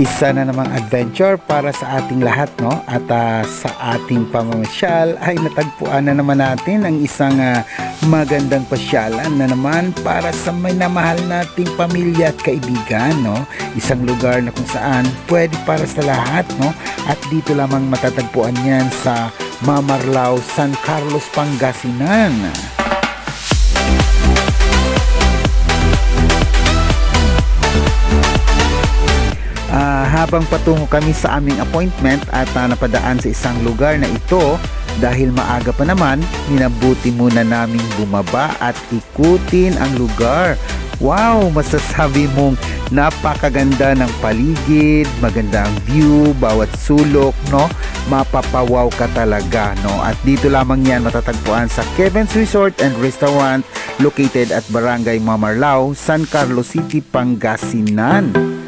Isa na namang adventure para sa ating lahat no? At ah, sa ating pamamasyal ay natagpuan na naman natin ang isang ah, magandang pasyalan na naman para sa may namahal nating pamilya at kaibigan no? Isang lugar na kung saan pwede para sa lahat no? At dito lamang matatagpuan yan sa Mamarlao, San Carlos, Pangasinan. Habang patungo kami sa aming appointment at ah, napadaan sa isang lugar na ito, dahil maaga pa naman, minabuti muna naming bumaba at ikutin ang lugar. Wow, masasabi mong napakaganda ng paligid, maganda ang view, bawat sulok, no? Mapapawaw ka talaga, no? At dito lamang yan matatagpuan sa Kevin's Resort and Restaurant located at Barangay Mamarlao, San Carlos City, Pangasinan.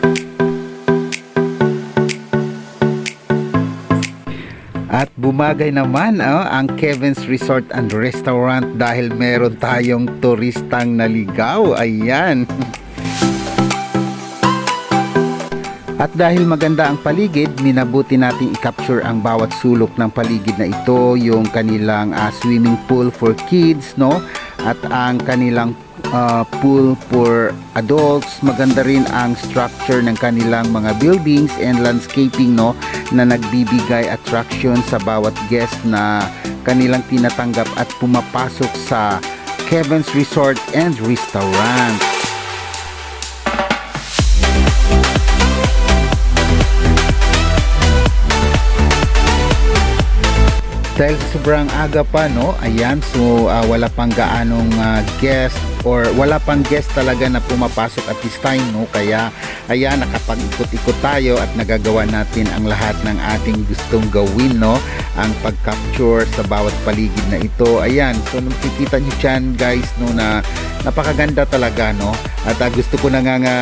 At bumagay naman ah, ang Kevin's Resort and Restaurant dahil meron tayong turistang naligaw. Ayan. At dahil maganda ang paligid, minabuti natin i-capture ang bawat sulok ng paligid na ito, yung kanilang ah, swimming pool for kids, no? At ang kanilang ah, pool for adults. Maganda rin ang structure ng kanilang mga buildings and landscaping, no? Na nagbibigay attraction sa bawat guest na kanilang tinatanggap at pumapasok sa Kevin's Resort and Restaurant. Dahil sobrang aga pa no? Ayan so ah, wala pang gaanong ah, guest or wala pang guest talaga na pumapasok at this time no? Kaya ayan nakapag-ikot-ikot tayo at nagagawa natin ang lahat ng ating gustong gawin no? Ang pag-capture sa bawat paligid na ito. Ayan so nakikita nyo dyan guys no na napakaganda talaga no at ah, gusto ko na nga, nga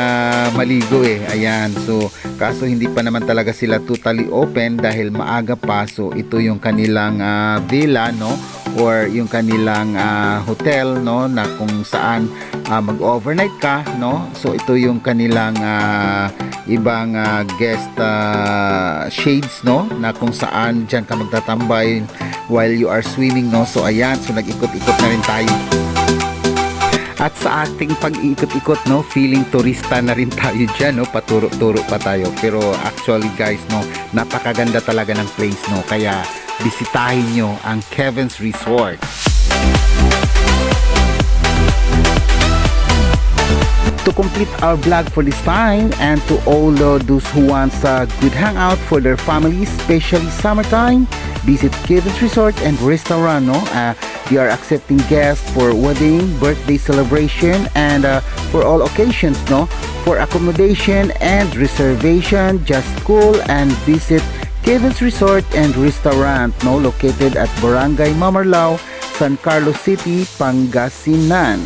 maligo eh. Ayan so kaso hindi pa naman talaga sila totally open dahil maaga pa. So ito yung kanilang ah, villa no? Or yung kanilang ah, hotel no? Na kung saan ah, mag-overnight ka no? So ito yung kanilang ah, ibang ah, guest ah, shades no? Na kung saan diyan ka magtatambay while you are swimming no? So ayan so nag-ikot-ikot na rin tayo at sa ating pag-iikot-ikot, no, feeling turista na rin tayo dyan, no, paturo-turo pa tayo. Pero actually guys, no, napakaganda talaga ng place, no, kaya bisitahin nyo ang Kevin's Resort. To complete our vlog for this time and to all uh, those who want a good hangout for their families, especially summertime, visit Kevin's Resort and Restaurant. No? Uh, they are accepting guests for wedding, birthday celebration, and uh, for all occasions. No, for accommodation and reservation, just call and visit Kevin's Resort and Restaurant. No, located at Barangay Mamarlao, San Carlos City, Pangasinan.